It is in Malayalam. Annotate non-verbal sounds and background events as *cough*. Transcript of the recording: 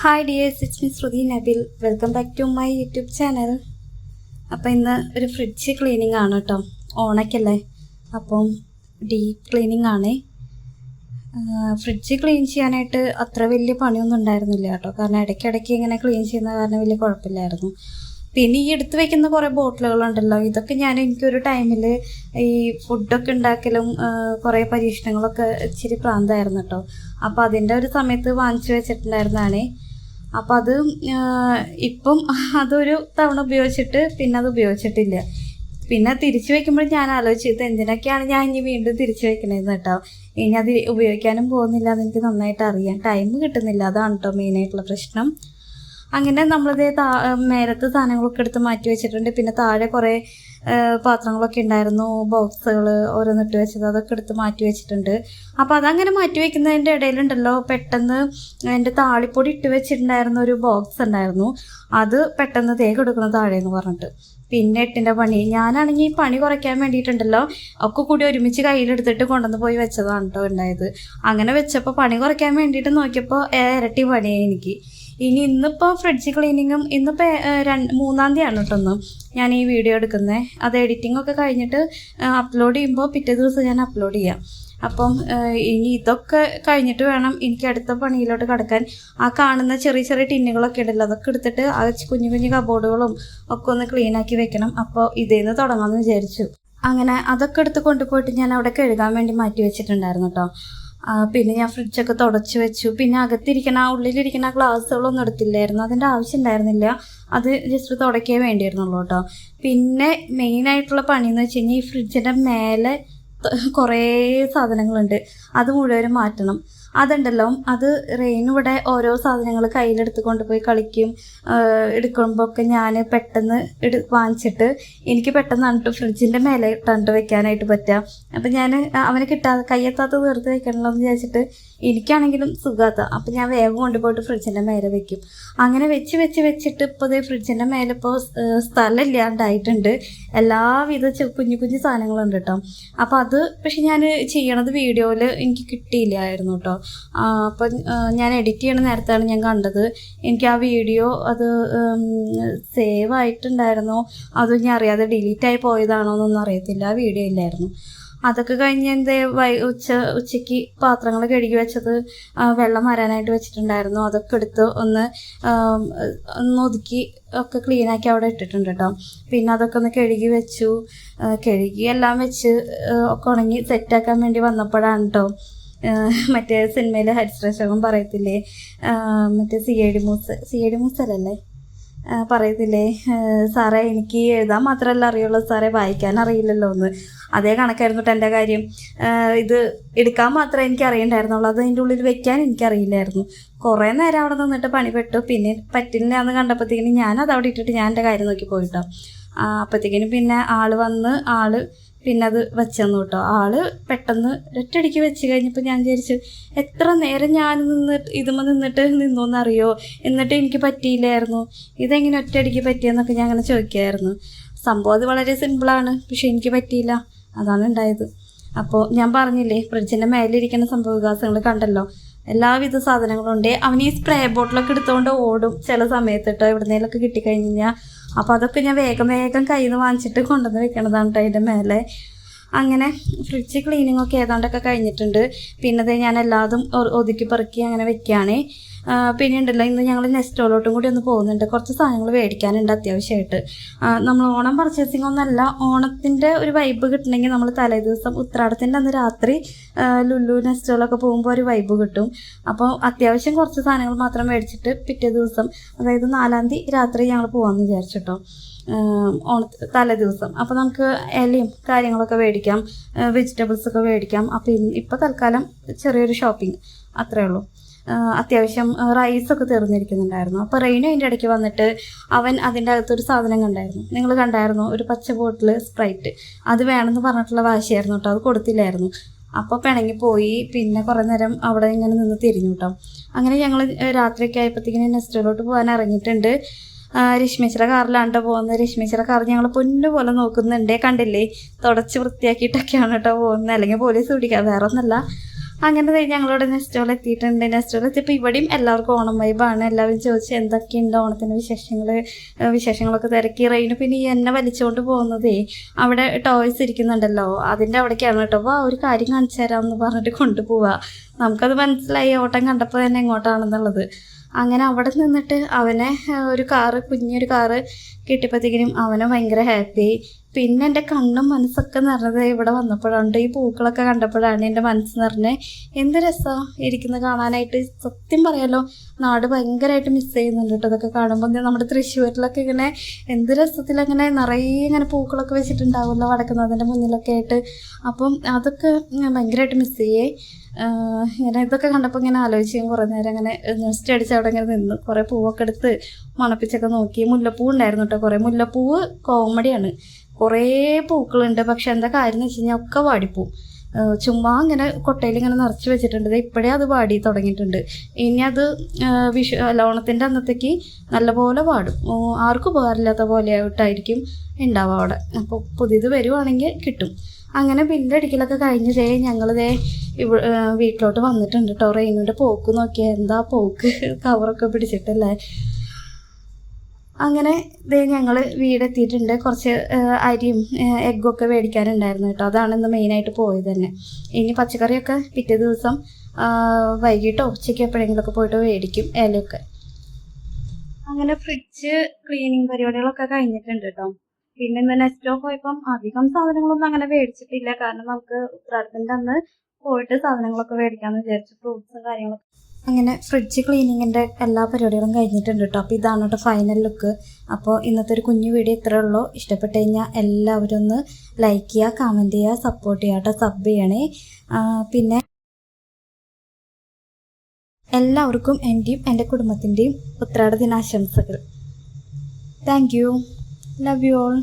Hi dears it's me Shruti Nabil welcome back to my YouTube channel അപ്പോൾ ഇന്ന് ഒരു ഫ്രിഡ്ജ് ക്ലീനിങ് ആണ് കേട്ടോ ഓണക്കല്ലേ? അപ്പം ഡീപ്പ് ക്ലീനിങ് ആണ്. ഫ്രിഡ്ജ് ക്ലീൻ ചെയ്യാനായിട്ട് അത്ര വലിയ പണിയൊന്നും ഉണ്ടായിരുന്നില്ല കേട്ടോ കാരണം ഇടയ്ക്കിടയ്ക്ക് ഇങ്ങനെ ക്ലീൻ ചെയ്യുന്ന കാരണം വലിയ കുഴപ്പമില്ലായിരുന്നു. പിന്നെ ഈ എടുത്ത് വെക്കുന്ന കുറേ ബോട്ടിലുകളുണ്ടല്ലോ ഇതൊക്കെ ഞാൻ എനിക്കൊരു ടൈമിൽ ഈ ഫുഡൊക്കെ ഉണ്ടാക്കലും കുറേ പരീക്ഷണങ്ങളൊക്കെ ഇച്ചിരി പ്രാന്തായിരുന്നു കേട്ടോ അപ്പോൾ അതിന്റെ ഒരു സമയത്ത് വാങ്ങിച്ചു വെച്ചിട്ടുണ്ടായിരുന്നതാണേ അപ്പം അത് ഇപ്പം *laughs* അതൊരു തവണ ഉപയോഗിച്ചിട്ട് പിന്നെ അത് ഉപയോഗിച്ചിട്ടില്ല. പിന്നെ തിരിച്ചു വെക്കുമ്പോൾ ഞാൻ ആലോചിച്ചത് എന്തിനൊക്കെയാണ് ഞാൻ ഇനി വീണ്ടും തിരിച്ചു വെക്കണേന്ന് കേട്ടോ. ഇനി അത് ഉപയോഗിക്കാനും പോകുന്നില്ല എന്ന് എനിക്ക് നന്നായിട്ട് അറിയാം. ടൈം കിട്ടുന്നില്ല അതാണ് കേട്ടോ മെയിനായിട്ടുള്ള പ്രശ്നം. അങ്ങനെ നമ്മളിത് താ മേലത്തെ സാധനങ്ങളൊക്കെ എടുത്ത് മാറ്റി വെച്ചിട്ടുണ്ട്. പിന്നെ താഴെ കുറേ പാത്രങ്ങളൊക്കെ ഉണ്ടായിരുന്നു ബോക്സുകൾ ഓരോന്നിട്ട് വെച്ചത് അതൊക്കെ എടുത്ത് മാറ്റി വെച്ചിട്ടുണ്ട്. അപ്പോൾ അതങ്ങനെ മാറ്റി വെക്കുന്നതിന്റെ ഇടയിലുണ്ടല്ലോ പെട്ടെന്ന് എന്റെ താളിപ്പൊടി ഇട്ട് വെച്ചിട്ടുണ്ടായിരുന്ന ഒരു ബോക്സ് ഉണ്ടായിരുന്നു. അത് പെട്ടെന്ന് തേ കൊടുക്കണം താഴെയെന്ന് പറഞ്ഞിട്ട്. പിന്നെ എട്ടിന്റെ പണി. ഞാനാണെങ്കിൽ ഈ പണി കുറയ്ക്കാൻ വേണ്ടിയിട്ടുണ്ടല്ലോ ഒക്കെ കൂടി ഒരുമിച്ച് കയ്യിലെടുത്തിട്ട് കൊണ്ടുവന്ന് പോയി വെച്ചതാണ് കേട്ടോ ഉണ്ടായത്. അങ്ങനെ വെച്ചപ്പോൾ പണി കുറയ്ക്കാൻ വേണ്ടിയിട്ട് നോക്കിയപ്പോൾ ഇരട്ടി പണിയായി എനിക്ക്. ഇനി ഇന്നിപ്പോൾ ഫ്രിഡ്ജ് ക്ലീനിങ്ങും ഇന്നിപ്പോൾ രണ്ട് മൂന്നാം തീയതിയാണ് കേട്ടോ ഒന്ന് ഞാൻ ഈ വീഡിയോ എടുക്കുന്നത് അത് എഡിറ്റിംഗ് ഒക്കെ കഴിഞ്ഞിട്ട് അപ്ലോഡ് ചെയ്യുമ്പോൾ പിറ്റേ ദിവസം ഞാൻ അപ്ലോഡ് ചെയ്യാം. അപ്പം ഇനി ഇതൊക്കെ കഴിഞ്ഞിട്ട് വേണം എനിക്ക് അടുത്ത പണിയിലോട്ട് കടക്കാൻ. ആ കാണുന്ന ചെറിയ ചെറിയ ടിന്നുകളൊക്കെ ഉണ്ടല്ലോ അതൊക്കെ എടുത്തിട്ട് ആ കുഞ്ഞു കുഞ്ഞു കബോർഡുകളും ഒക്കെ ഒന്ന് ക്ലീൻ ആക്കി വെക്കണം. അപ്പോൾ ഇതേന്ന് തുടങ്ങാമെന്ന് വിചാരിച്ചു. അങ്ങനെ അതൊക്കെ എടുത്ത് കൊണ്ടുപോയിട്ട് ഞാൻ അവിടെ കഴുകാൻ വേണ്ടി മാറ്റി വെച്ചിട്ടുണ്ടായിരുന്നു കേട്ടോ പിന്നെ ഞാൻ ഫ്രിഡ്ജൊക്കെ തുടച്ച് വെച്ചു. പിന്നെ അകത്തിരിക്കണ ആ ഉള്ളിലിരിക്കണ ഗ്ലാസ്സുകളൊന്നും എടുത്തില്ലായിരുന്നു. അതിന്റെ ആവശ്യം ഉണ്ടായിരുന്നില്ല. അത് ജസ്റ്റ് തുടക്കേ വേണ്ടിയിരുന്നുള്ളൂ കേട്ടോ. പിന്നെ മെയിനായിട്ടുള്ള പണി എന്ന് വെച്ച് കഴിഞ്ഞാൽ ഈ ഫ്രിഡ്ജിന്റെ മേലെ കുറേ സാധനങ്ങളുണ്ട്. അത് മുഴുവൻ മാറ്റണം. അതുണ്ടല്ലോ. അത് റെയിൻ ഇവിടെ ഓരോ സാധനങ്ങൾ കയ്യിലെടുത്ത് കൊണ്ടുപോയി കളിക്കും. എടുക്കുമ്പോൾ ഒക്കെ ഞാൻ പെട്ടെന്ന് എടു വാങ്ങിച്ചിട്ട് എനിക്ക് പെട്ടെന്ന് ഫ്രിഡ്ജിന്റെ മേലെ ഇട്ടണ്ട് വെക്കാനായിട്ട് പറ്റുക അപ്പം ഞാൻ അവന് കിട്ടാതെ കയ്യെത്താത്ത തീർത്ത് വെക്കണമല്ലോ എന്ന് വിചാരിച്ചിട്ട് എനിക്കാണെങ്കിലും സുഖാത്ത. അപ്പം ഞാൻ വേഗം കൊണ്ടുപോയിട്ട് ഫ്രിഡ്ജിന്റെ മേലെ വെക്കും. അങ്ങനെ വെച്ച് വെച്ച് വെച്ചിട്ട് ഇപ്പോൾ ദേ ഫ്രിഡ്ജിന്റെ മേലെ ഇപ്പോൾ സ്ഥലം ഇല്ലാണ്ടായിട്ടുണ്ട് എല്ലാവിധ കുഞ്ഞു കുഞ്ഞു സാധനങ്ങളുണ്ട് കേട്ടോ അപ്പോൾ അത് പക്ഷെ ഞാൻ ചെയ്യണത് വീഡിയോയിൽ എനിക്ക് കിട്ടിയില്ലായിരുന്നു കേട്ടോ അപ്പം ഞാൻ എഡിറ്റ് ചെയ്യണ നേരത്താണ് ഞാൻ കണ്ടത്. എനിക്ക് ആ വീഡിയോ അത് സേവ് ആയിട്ടുണ്ടായിരുന്നോ? അതോ ഞാൻ അറിയാതെ ഡിലീറ്റ് ആയി പോയതാണോ എന്നൊന്നും അറിയത്തില്ല. ആ വീഡിയോ ഇല്ലായിരുന്നു. അതൊക്കെ കഴിഞ്ഞ് എന്തേ വൈ ഉച്ച ഉച്ചയ്ക്ക് പാത്രങ്ങൾ കഴുകി വെച്ചത് വെള്ളം വരാനായിട്ട് വെച്ചിട്ടുണ്ടായിരുന്നു. അതൊക്കെ എടുത്ത് ഒന്ന് ഒന്ന് ഒതുക്കി ഒക്കെ ക്ലീനാക്കി അവിടെ ഇട്ടിട്ടുണ്ട് കേട്ടോ പിന്നെ അതൊക്കെ ഒന്ന് കഴുകി വെച്ചു. കഴുകി എല്ലാം വെച്ച് ഒക്കെ ഉണങ്ങി സെറ്റാക്കാൻ വേണ്ടി വന്നപ്പോഴാണ് കേട്ടോ മറ്റേ സിനിമയിൽ ഹരിശ്രേഷകം പറയത്തില്ലേ? മറ്റേ C I D mousse C I D മൂസലല്ലേ പറയത്തില്ലേ? സാറേ എനിക്ക് എഴുതാൻ മാത്രമല്ല അറിയുള്ളൂ. സാറേ വായിക്കാൻ അറിയില്ലല്ലോ എന്ന്. അതേ കണക്കായിരുന്നു കേട്ടോ എന്റെ കാര്യം. ഇത് എടുക്കാൻ മാത്രമേ എനിക്ക് അറിയണ്ടായിരുന്നുള്ളൂ. അത് അതിന്റെ ഉള്ളിൽ വെക്കാൻ എനിക്കറിയില്ലായിരുന്നു കുറേ നേരം അവിടെ നിന്നിട്ട് പണിപ്പെട്ടു പിന്നെ പറ്റില്ല എന്ന് കണ്ടപ്പോഴത്തേക്കിനും ഞാൻ അത് അവിടെ ഇട്ടിട്ട് ഞാൻ എന്റെ കാര്യം നോക്കി പോയിട്ടോ. അപ്പോഴത്തേക്കിനും പിന്നെ ആൾ വന്ന് ആൾ പിന്നെ അത് വെച്ചെന്നു കേട്ടോ ആൾ പെട്ടെന്ന് ഒറ്റടിക്ക് വെച്ച് കഴിഞ്ഞപ്പോൾ ഞാൻ വിചാരിച്ചു എത്ര നേരം ഞാൻ നിന്ന് ഇതുമ്മ നിന്നിട്ട് നിന്നോന്നറിയോ? എന്നിട്ട് എനിക്ക് പറ്റിയില്ലായിരുന്നു. ഇതെങ്ങനെ ഒറ്റയടിക്ക് പറ്റിയെന്നൊക്കെ ഞാൻ അങ്ങനെ ചോദിക്കായിരുന്നു. സംഭവം അത് വളരെ സിമ്പിളാണ് പക്ഷെ എനിക്ക് പറ്റിയില്ല. അതാണ് ഉണ്ടായത്. അപ്പോൾ ഞാൻ പറഞ്ഞില്ലേ ഫ്രിഡ്ജിന്റെ മേലിരിക്കുന്ന സംഭവ വികാസങ്ങൾ കണ്ടല്ലോ. എല്ലാവിധ സാധനങ്ങളും ഉണ്ട്. അവൻ ഈ സ്പ്രേ ബോട്ടിലൊക്കെ എടുത്തുകൊണ്ട് ഓടും ചില സമയത്ത് കേട്ടോ എവിടുന്നേലൊക്കെ കിട്ടിക്കഴിഞ്ഞ് കഴിഞ്ഞാൽ അപ്പോൾ അതൊക്കെ ഞാൻ വേഗം വേഗം കയ്യിൽ നിന്ന് വാങ്ങിച്ചിട്ട് കൊണ്ടുവന്ന് വെക്കണതാണ് കേട്ടോ അതിന്റെ മേലെ. അങ്ങനെ ഫ്രിഡ്ജ് ക്ലീനിങ് ഒക്കെ ഏതാണ്ടൊക്കെ കഴിഞ്ഞിട്ടുണ്ട്. പിന്നെ ഞാൻ എല്ലാതും ഒതുക്കി പെറുക്കി അങ്ങനെ വെക്കുകയാണേ പിന്നെ ഉണ്ടല്ലോ ഇന്ന് ഞങ്ങൾ നെസ്റ്റോലോട്ടും കൂടി ഒന്ന് പോകുന്നുണ്ട്. കുറച്ച് സാധനങ്ങൾ മേടിക്കാനുണ്ട് അത്യാവശ്യമായിട്ട്. നമ്മൾ ഓണം പർച്ചേസിംഗ് ഒന്നല്ല ഓണത്തിന്റെ ഒരു വൈബ് കിട്ടണമെങ്കിൽ നമ്മൾ തലേ ദിവസം ഉത്രാടത്തിന്റെ അന്ന് രാത്രി ലുലു നെസ്റ്റോലൊക്കെ പോകുമ്പോൾ ഒരു വൈബ് കിട്ടും. അപ്പോൾ അത്യാവശ്യം കുറച്ച് സാധനങ്ങൾ മാത്രം മേടിച്ചിട്ട് പിറ്റേ ദിവസം അതായത് നാലാം തീയതി രാത്രി ഞങ്ങൾ പോകാമെന്ന് വിചാരിച്ചിട്ടോ. ഓണ തലേ ദിവസം. അപ്പോൾ നമുക്ക് ഇലയും കാര്യങ്ങളൊക്കെ മേടിക്കാം വെജിറ്റബിൾസൊക്കെ മേടിക്കാം. അപ്പോൾ ഇപ്പോൾ തൽക്കാലം ചെറിയൊരു ഷോപ്പിംഗ് അത്രേ ഉള്ളൂ. അത്യാവശ്യം റൈസൊക്കെ തീർന്നിരിക്കുന്നുണ്ടായിരുന്നു. അപ്പോൾ റെയിൻ അതിന്റെ ഇടയ്ക്ക് വന്നിട്ട് അവൻ അതിന്റെ അകത്തൊരു സാധനം കണ്ടായിരുന്നു. നിങ്ങൾ കണ്ടായിരുന്നു? ഒരു പച്ച ബോട്ടിൽ സ്പ്രൈറ്റ് അത് വേണമെന്ന് പറഞ്ഞിട്ടുള്ള വാശിയായിരുന്നു കേട്ടോ. അത് കൊടുത്തില്ലായിരുന്നു. അപ്പോൾ പിണങ്ങി പോയി. പിന്നെ കുറേ നേരം അവിടെ ഇങ്ങനെ നിന്ന് തിരിഞ്ഞു കേട്ടോ. അങ്ങനെ ഞങ്ങൾ രാത്രിയൊക്കെ ആയപ്പോഴത്തേക്കിനും നെസ്റ്റിലോട്ട് പോകാൻ ഇറങ്ങിയിട്ടുണ്ട്. ആ, കാറിലാണ്ട് പോകുന്നത്? രശ്മീശ്വര കാർ ഞങ്ങൾ പൊന്നുപോലെ നോക്കുന്നുണ്ടേ. കണ്ടില്ലേ? തുടച്ച് വൃത്തിയാക്കിയിട്ടൊക്കെയാണ് കേട്ടോ പോകുന്നത്. അല്ലെങ്കിൽ പോലീസ് പിടിക്കുക വേറെ ഒന്നല്ല അങ്ങനെ ദേ ഞങ്ങളിവിടെ നെസ്റ്റോൾ എത്തിയിട്ടുണ്ട്. നെസ്റ്റോൾ എത്തിയപ്പോൾ ഇവിടെയും എല്ലാവർക്കും ഓണം വൈബാണ് എല്ലാവരും ചോദിച്ചു എന്തൊക്കെയുണ്ട് ഓണത്തിന്റെ വിശേഷങ്ങൾ വിശേഷങ്ങളൊക്കെ തിരക്കി. റെയിന് പിന്നെ ഈ എന്നെ വലിച്ചുകൊണ്ട് പോകുന്നതേ അവിടെ ടോയ്സ് ഇരിക്കുന്നുണ്ടല്ലോ. അതിന്റെ അവിടേക്കാണ് കേട്ടോ. അപ്പോൾ ആ ഒരു കാര്യം കാണിച്ചു തരാമെന്ന് പറഞ്ഞിട്ട് കൊണ്ടുപോവുക നമുക്കത് മനസ്സിലായി. ഓട്ടം കണ്ടപ്പോൾ തന്നെ എങ്ങോട്ടാണെന്നുള്ളത്. അങ്ങനെ അവിടെ നിന്നിട്ട് അവനെ ഒരു കാറ് കുഞ്ഞൊരു കാറ് കിട്ടിയപ്പോഴത്തേക്കിനും അവനെ ഭയങ്കര ഹാപ്പി പിന്നെ എന്റെ കണ്ണും മനസ്സൊക്കെ നിറഞ്ഞത് ഇവിടെ വന്നപ്പോഴാണ് ഈ പൂക്കളൊക്കെ കണ്ടപ്പോഴാണ് എന്റെ മനസ്സ് നിറഞ്ഞത് എന്ത് രസമാണ് ഇരിക്കുന്നത് കാണാനായിട്ട്. സത്യം പറയാലോ നാട് ഭയങ്കരമായിട്ട് മിസ് ചെയ്യുന്നുണ്ട് കേട്ടോ ഇതൊക്കെ കാണുമ്പോൾ നമ്മുടെ തൃശ്ശൂരിലൊക്കെ ഇങ്ങനെ എന്ത് രസത്തിലങ്ങനെ നിറയെ ഇങ്ങനെ പൂക്കളൊക്കെ വെച്ചിട്ടുണ്ടാവുമല്ലോ വടക്കുന്നതിന്റെ മുന്നിലൊക്കെ ആയിട്ട്. അപ്പം അതൊക്കെ ഞാൻ ഭയങ്കരമായിട്ട് മിസ് ചെയ്യേ. ഇങ്ങനെ ഇതൊക്കെ കണ്ടപ്പോൾ ഇങ്ങനെ ആലോചിച്ച് കുറേ നേരം അങ്ങനെ നെസ്റ്റ് അടിച്ച് അവിടെ ഇങ്ങനെ നിന്ന് കുറേ പൂവൊക്കെ എടുത്ത് മണപ്പിച്ചൊക്കെ നോക്കി. മുല്ലപ്പൂ ഉണ്ടായിരുന്നു കേട്ടോ. കുറേ മുല്ലപ്പൂവ് കോമഡിയാണ് കുറേ പൂക്കളുണ്ട്. പക്ഷെ എന്താ കാര്യം എന്ന് വെച്ച് കഴിഞ്ഞാൽ ഒക്കെ വാടിപ്പോവും. ചുമ്മാ ഇങ്ങനെ കൊട്ടയിൽ ഇങ്ങനെ നിറച്ച് വെച്ചിട്ടുണ്ട്. ഇപ്പോഴേ അത് വാടി തുടങ്ങിയിട്ടുണ്ട്. ഇനി അത് വിഷു അല്ല ഓണത്തിന്റെ അന്നത്തേക്ക് നല്ലപോലെ വാടും. ആർക്കും ഉപകാരമില്ലാത്ത പോലെ ആയിട്ടായിരിക്കും ഉണ്ടാവുക അവിടെ. അപ്പോൾ പുതിയത് വരുവാണെങ്കിൽ കിട്ടും. അങ്ങനെ ബില്ലടിക്കലൊക്കെ കഴിഞ്ഞ് ദേ ഞങ്ങളിതേ ഇവ വീട്ടിലോട്ട് വന്നിട്ടുണ്ട് കേട്ടോ. റെയിനുവിന്റെ പോക്ക് നോക്കിയാൽ എന്താ പോക്ക്? *laughs* കവറൊക്കെ പിടിച്ചിട്ടല്ലേ? അങ്ങനെ ദേ ഞങ്ങൾ വീടെത്തിയിട്ടുണ്ട്. കുറച്ച് അരിയും എഗ്ഗൊക്കെ മേടിക്കാനുണ്ടായിരുന്നു കേട്ടോ. അതാണ് ഇന്ന് മെയിനായിട്ട് പോയത് തന്നെ. ഇനി പച്ചക്കറിയൊക്കെ പിറ്റേ ദിവസം വൈകിട്ടോ ഉച്ചയ്ക്ക് എപ്പോഴെങ്കിലുമൊക്കെ പോയിട്ട് മേടിക്കും ഇലയൊക്കെ. അങ്ങനെ ഫ്രിഡ്ജ് ക്ലീനിങ് പരിപാടികളൊക്കെ കഴിഞ്ഞിട്ടുണ്ട് കേട്ടോ. പിന്നെ ഇന്ന് നെസ്റ്റോ പോയപ്പം അധികം സാധനങ്ങളൊന്നും അങ്ങനെ മേടിച്ചിട്ടില്ല. കാരണം നമുക്ക് ഉത്രാടത്തിന്റെ അന്ന് പോയിട്ട് സാധനങ്ങളൊക്കെ മേടിക്കാമെന്ന് വിചാരിച്ചു ഫ്രൂട്ട്സും കാര്യങ്ങളൊക്കെ അങ്ങനെ ഫ്രിഡ്ജ് ക്ലീനിങ്ങിന്റെ എല്ലാ പരിപാടികളും കഴിഞ്ഞിട്ടുണ്ട് കേട്ടോ അപ്പോൾ ഇതാണ് കേട്ടോ ഫൈനൽ ലുക്ക് അപ്പോൾ ഇന്നത്തെ ഒരു കുഞ്ഞു വീഡിയോ ഇത്രേ ഉള്ളൂ. ഇഷ്ടപ്പെട്ട് കഴിഞ്ഞാൽ എല്ലാവരും ഒന്ന് ലൈക്ക് ചെയ്യുക കമന്റ് ചെയ്യുക സപ്പോർട്ട് ചെയ്യുക കേട്ടോ സബ് ചെയ്യണേ. പിന്നെ എല്ലാവർക്കും എന്റെയും എന്റെ കുടുംബത്തിന്റെയും ഉത്രാട ദിനാശംസകൾ thank you love you all